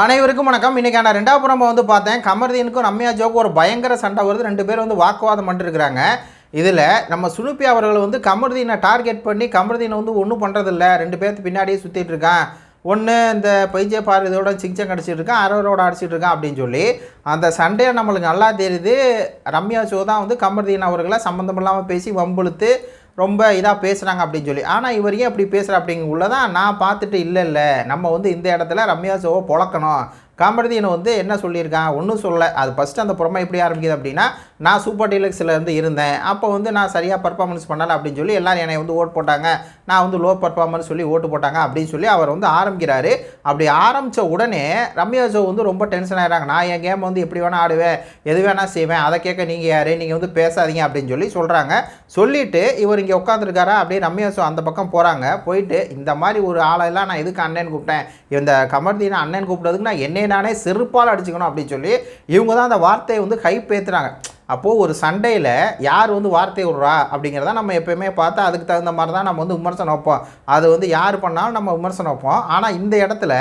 அனைவருக்கும் வணக்கம். இன்னைக்கு நான் ரெண்டாவது புறம் வந்து பார்த்தேன். கமர்தீனுக்கும் ரம்யா ஜோக்கு ஒரு பயங்கர சண்டை வருது. ரெண்டு பேரும் வந்து வாக்குவாதம் பண்ணிருக்கிறாங்க. இதில் நம்ம சுனுப்பி அவர்கள் வந்து கமர்தீனை டார்கெட் பண்ணி கமர்தீனை வந்து ஒன்றும் பண்ணுறதில்ல ரெண்டு பேர்த்து பின்னாடியே சுற்றிட்டு இருக்கான். ஒன்று இந்த பைஜே பார் இதோட சிங்சங் அடிச்சிட்டு இருக்கான். அரவரோட அடிச்சிட்டு இருக்கான் அப்படின்னு சொல்லி அந்த சண்டையை நம்மளுக்கு நல்லா தெரியுது. ரம்யா ஷோ தான் வந்து கமர்தீன் அவர்களை சம்மந்தம் இல்லாமல் பேசி வம்புழுத்து ரொம்ப இதாக பேசுகிறாங்க அப்படின்னு சொல்லி. ஆனால் இவர் ஏன் அப்படி பேசுகிற அப்படிங்க நான் பார்த்துட்டு இல்லை இல்லை. நம்ம வந்து இந்த இடத்துல ரம்யா ஷோவை பொழக்கணும். காமர்தீனை வந்து என்ன சொல்லியிருக்கான்? ஒன்றும் சொல்லலை. அது ஃபஸ்ட்டு அந்த புறமா எப்படி ஆரம்பிக்குது அப்படின்னா நான் சூப்பர் டீலக்ஸில் இருந்து இருந்தேன். அப்போ வந்து நான் சரியாக பர்ஃபார்மன்ஸ் பண்ணலை அப்படின்னு சொல்லி எல்லோரும் என்னை வந்து ஓட் போட்டாங்க. நான் வந்து லோ பர்ஃபார்மன்ஸ் சொல்லி ஓட்டு போட்டாங்க அப்படின்னு சொல்லி அவர் வந்து ஆரம்பிக்கிறாரு. அப்படி ஆரம்பித்த உடனே ரம்யா ஷோ வந்து ரொம்ப டென்ஷன் ஆகிறாங்க நான் என் கேம் வந்து எப்படி வேணால் ஆடுவேன் எது வேணால் செய்வேன் அதை கேட்க நீங்கள் யார்? நீங்கள் வந்து பேசாதீங்க அப்படின்னு சொல்லி சொல்கிறாங்க சொல்லிவிட்டு இவர் இங்கே உட்காந்துருக்காரா அப்படியே ரம்யா ஷோ அந்த பக்கம் போகிறாங்க போயிட்டு இந்த மாதிரி ஒரு ஆளெல்லாம் நான் எதுக்கு அண்ணன் கூப்பிட்டேன்? இந்த கமர்தீனை அண்ணன் கூப்பிட்டதுக்கு நான் என்னை நானே செருப்பால் அடிச்சுக்கணும் அப்படின்னு சொல்லி இவங்க தான் அந்த வார்த்தையை வந்து ஹைப் ஏற்றுறாங்க அப்போது ஒரு சண்டையில் யார் வந்து வார்த்தை விட்றா அப்படிங்கிறத நம்ம எப்போயுமே பார்த்தா அதுக்கு தகுந்த மாதிரி தான் நம்ம வந்து விமர்சனம் வைப்போம். அது வந்து யார் பண்ணாலும் நம்ம விமர்சனம் வைப்போம். ஆனால் இந்த இடத்துல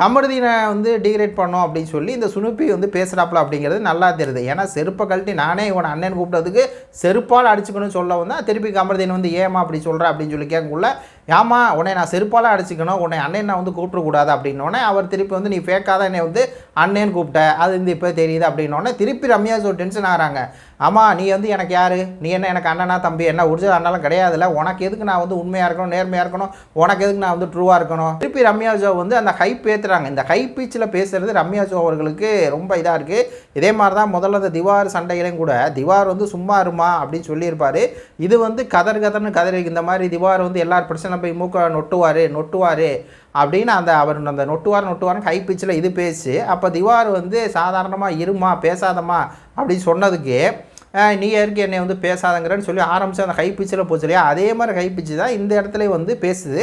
கமருதீனை வந்து டிகிரேட் பண்ணோம் அப்படின்னு சொல்லி இந்த சுனுப்பி வந்து பேசுகிறாப்புல அப்படிங்கிறது நல்லா தெரியுது. ஏன்னா செருப்பை கழட்டி நானே இவனை அண்ணன் கூப்பிட்டதுக்கு செருப்பால் அடிச்சுக்கணும்னு சொல்ல வந்தால் திருப்பி கமருதீன் வந்து ஏமா அப்படி சொல்கிற அப்படின்னு சொல்லி கேட்கக்குள்ள ஏமா உன்னை நான் செருப்பால் அடிச்சுக்கணும். உன்னை அண்ணன் நான் வந்து கூப்பிடக்கூடாது. அப்படின்னோடனே அவர் திருப்பி வந்து நீ ஃபேக்காக என்னை வந்து அண்ணன் கூப்பிட்டேன் அது வந்து இப்போ தெரியுது அப்படின்னோடனே திருப்பி ரம்யா ஸோ டென்ஷன் ஆகிறாங்க. ஆமாம் நீ வந்து எனக்கு யார்? நீ என்ன எனக்கு அண்ணனா தம்பி என்ன ஒரிஜினல் அண்ணாலும் கிடையாதுல்ல. உனக்கு எதுக்கு நான் வந்து உண்மையாக இருக்கணும் நேர்மையாக இருக்கணும்? உனக்கு எதுக்கு நான் வந்து ட்ரூவாக இருக்கணும்? திருப்பி ரம்யா ஜோ வந்து அந்த ஹை பேத்துறாங்க இந்த ஹை பீச்சில் பேசுகிறது ரம்யா ஜோ அவர்களுக்கு ரொம்ப இதாக இருக்குது இதே மாதிரி தான் முதல்ல அந்த திவார் சண்டையிலையும் கூட திவார் வந்து சும்மா இருமா அப்படின்னு சொல்லியிருப்பார். இது வந்து கதர் கதர்னு கதறி இந்த மாதிரி திவார் வந்து எல்லார் பிரச்சனை போய் மூக்க நொட்டுவார் நொட்டுவார் அப்படின்னு அந்த அவர் அந்த நொட்டுவார் நொட்டுவார்னு ஹை பீச்சில் இது பேசி அப்போ திவார் வந்து சாதாரணமாக இருமா பேசாதம்மா அப்படின்னு சொன்னதுக்கு நீ யாருக்கு என்னை வந்து பேசாதங்கிறன்னு சொல்லி ஆரம்பித்து அந்த ஹை பிச்சில் போச்சு இல்லையா? அதே மாதிரி ஹை பிச்சு தான் இந்த இடத்துல வந்து பேசுது.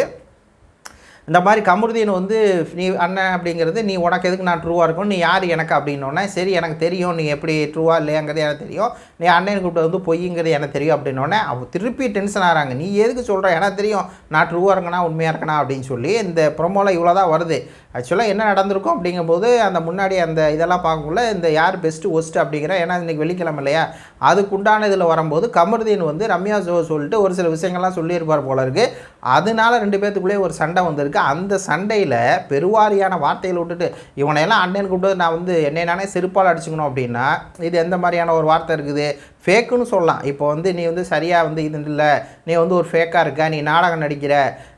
இந்த மாதிரி கமருதீன் வந்து நீ அண்ணன் அப்படிங்கிறது நீ உனக்கு எதுக்கு நான் ட்ரூவாக இருக்கும் நீ யார் எனக்கு? அப்படின்னோடனே சரி எனக்கு தெரியும். நீ எப்படி ட்ரூவாக இல்லையாங்கிறது எனக்கு தெரியும். நீ அண்ணன் கூப்பிட்டு வந்து பொய்ங்கிறது எனக்கு தெரியும். அப்படின்னோடனே அவள் திருப்பி டென்ஷன் ஆகிறாங்க நீ எதுக்கு சொல்கிற எனக்கு தெரியும். நான் ட்ரூவாக இருக்கணா உண்மையாக இருக்கணா அப்படின்னு சொல்லி இந்த ப்ரொமோவில் இவ்வளோ தான் வருது ஆக்சுவலாக என்ன நடந்திருக்கும் அப்படிங்கும்போது அந்த முன்னாடி அந்த இதெல்லாம் பார்க்கக்குள்ள இந்த யார் பெஸ்ட்டு ஒஸ்ட்டு அப்படிங்கிற ஏன்னா இன்றைக்கி வெள்ளிக்கிழமை இல்லையா? அதுக்குண்டான இதில் வரும்போது கமருதீன் வந்து ரம்யா ஜோ சொல்லிட்டு ஒரு சில விஷயங்கள்லாம் சொல்லியிருப்பார் போல இருக்குது அதனால ரெண்டு பேர்த்துக்குள்ளேயே ஒரு சண்டை வந்திருக்கு. அந்த சண்டையில் பெருவாரியான வார்த்தைகளை விட்டுட்டு இவனையெல்லாம் அண்ணன் கூப்பிட்டு நான் வந்து என்னை நானே செருப்பால் அடிச்சுக்கணும் அப்படின்னா இது எந்த மாதிரியான ஒரு வார்த்தை இருக்குது? ஃபேக்குன்னு சொல்லலாம். இப்போ வந்து நீ வந்து சரியாக வந்து இது இல்லை. நீ வந்து ஒரு ஃபேக்காக இருக்க. நீ நாடகம் நடிக்கிற.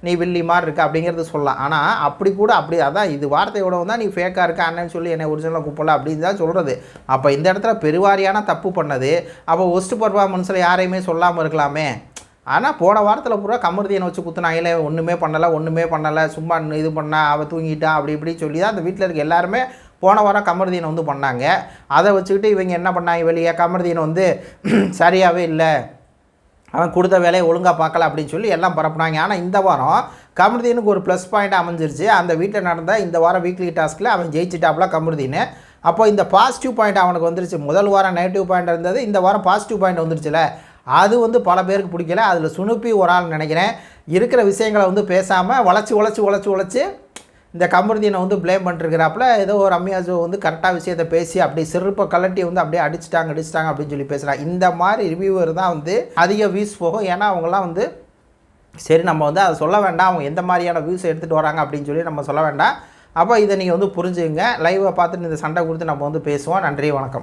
நீ வில்லி மாதிரி இருக்க. அப்படிங்கிறது சொல்லலாம். ஆனால் அப்படி கூட அப்படி அதான் இது வார்த்தையோட வந்தால் நீ ஃபேக்காக இருக்க. அண்ணன் சொல்லி என்னை ஒரிஜினலாக கூப்பிடலாம் அப்படின்னு தான் சொல்கிறது அப்போ இந்த இடத்துல பெருவாரியான தப்பு பண்ணது. அப்போ ஒஸ்ட் பர்ஃபார்மன்ஸில் யாரையுமே சொல்லாமல் இருக்கலாமே. ஆனால் போன வாரத்தில் பூரா கமருதியனை வச்சு குத்துனாங்களே. ஒன்றுமே பண்ணலை ஒன்றுமே பண்ணலை. சும்மா இது பண்ணா அவள் தூங்கிட்டா அப்படி இப்படி சொல்லி தான் அந்த வீட்டில் இருக்க எல்லாருமே போன வாரம் கமருதீனை வந்து பண்ணாங்க. அதை வச்சுக்கிட்டு இவங்க என்ன பண்ணாங்க வெளியே? கமருதீனை வந்து சரியாகவே இல்லை. அவன் கொடுத்த வேலையை ஒழுங்காக பார்க்கல அப்படின்னு சொல்லி எல்லாம் பரப்புனாங்க. ஆனால் இந்த வாரம் கமருதீனுக்கு ஒரு ப்ளஸ் பாயிண்ட் அமைஞ்சிருச்சு. அந்த வீட்டில் நடந்த இந்த வாரம் வீக்லி டாஸ்கில் அவன் ஜெயிச்சிட்டாப்புல கமருதீன் அப்போ இந்த பாசிட்டிவ் பாயிண்ட் அவனுக்கு வந்துருச்சு. முதல் வாரம் நெகட்டிவ் பாயிண்ட் இருந்தது இந்த வாரம் பாசிட்டிவ் பாயிண்ட் வந்துருச்சுல. அது வந்து பல பேருக்கு பிடிக்கல. அதில் சுணுப்பி ஒரு ஆள் நினைக்கிறேன். இருக்கிற விஷயங்களை வந்து பேசாமல் உழைச்சி உழைச்சி உழைச்சி உழைச்சி இந்த கமருதீனை வந்து ப்ளேம் பண்ணிருக்கிறாப்புல. ஏதோ ஒரு ரம்யாஜோ வந்து கரெக்டாக விஷயத்த பேசி அப்படி செருப்பை கலட்டி வந்து அப்படியே அடிச்சிட்டாங்க அடிச்சிட்டாங்க அப்படின்னு சொல்லி பேசுகிறாங்க இந்த மாதிரி ரிவ்யூவர் தான் வந்து அதிக வியூஸ் போகும். ஏன்னா அவங்கெல்லாம் வந்து சரி நம்ம வந்து அதை சொல்ல வேண்டாம். அவங்க எந்த மாதிரியான வியூஸ் எடுத்துகிட்டு வராங்க அப்படின்னு சொல்லி நம்ம சொல்ல வேண்டாம். அப்போ இதை நீங்கள் வந்து புரிஞ்சுங்க லைவை பார்த்துட்டு இந்த சண்டை கொடுத்து நம்ம வந்து பேசுவோம். நன்றி வணக்கம்.